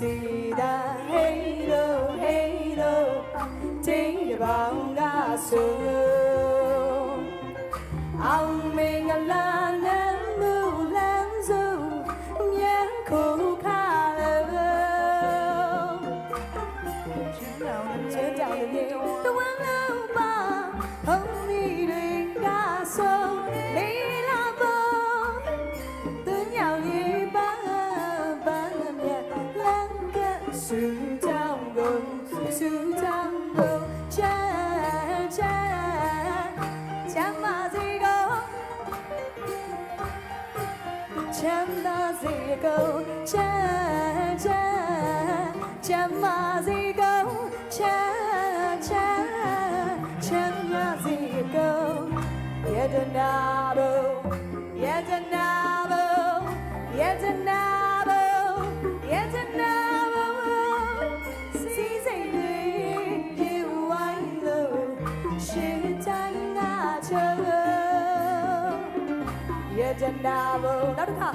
say gì câu cha cha cha mà gì câu cha cha cha là gì câu yet another yet another yet another yet another season you I love she chẳng là chờ yet another nói được không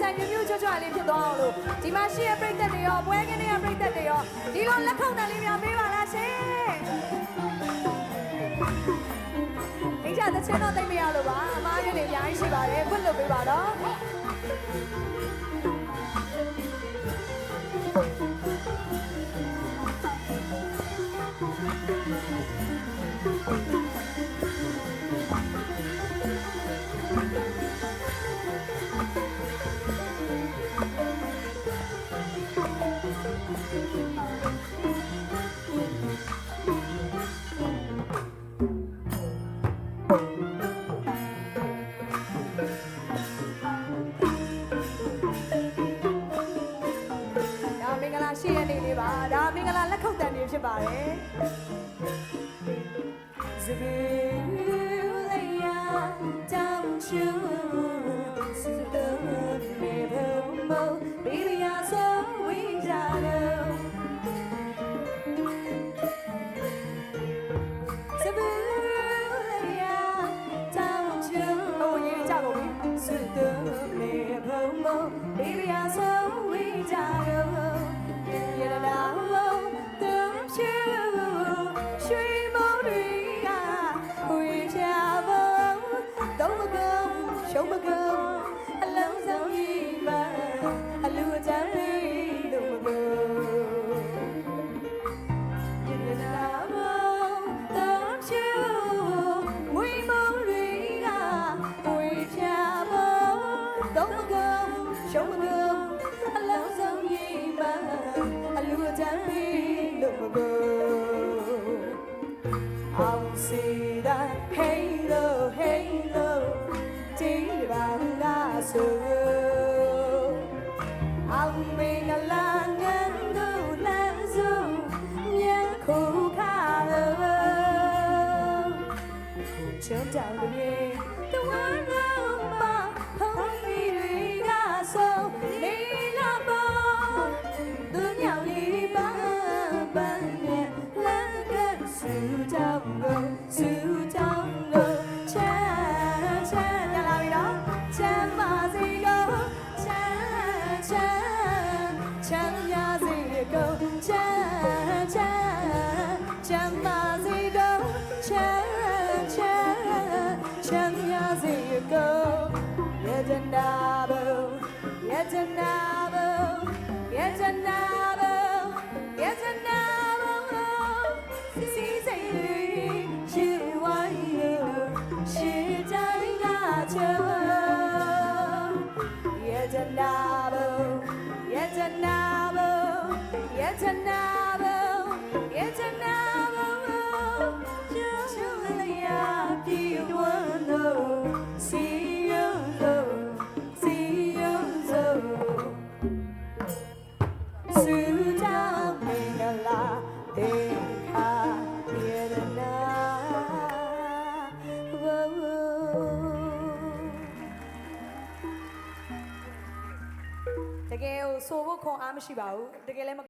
ဆိုင်မြမြချွတ်ချွတ်လေးဖြစ်သွားအောင်လို့ဒီမှာရှိရပြိသက်တွေရောပွဲကင်းတွေကပြိသက်တွေရောဒီလိုလက်ခုပ်တန်လေးများပေးပါလားရှင်ဒီကြတဲ့ချင်းတော့တိတ်မရလို့ပါအမားကလေးအများကြီးရှိပါတယ်ဖွင့်လို့ပေးပါတော့်ဒါမင်္ဂလာလက်ခုပ်တန်တွေဖြစ်ပါတယ်စပယ်လေးရာတောင်းချူစတဲ့မေဘုံမဘီလီယာဆိုဝင်းကြလို့စပယ်လေးရာတောင်းချူဟိုရေးကြပါဦးစတဲ့မေဘုံမဘီလီယာဆို Domagam, alam zangiba, alujari domagam. Nhìn là mong tâm chiếu mùi mong lũy à, mùi cha mong. Domagam, shomagam, alam zangiba, alujari domagam. Ông si đã thấy 小脚的的温柔吧，红衣绿大手，你那包，都要你把半夜那个苏州歌，苏州歌，千千呀啦咪啦，千把子歌，千千千。တကယ်ကိုဆိုဖို့ခွန်အားမရှိပါဘူးတကယ်လည်း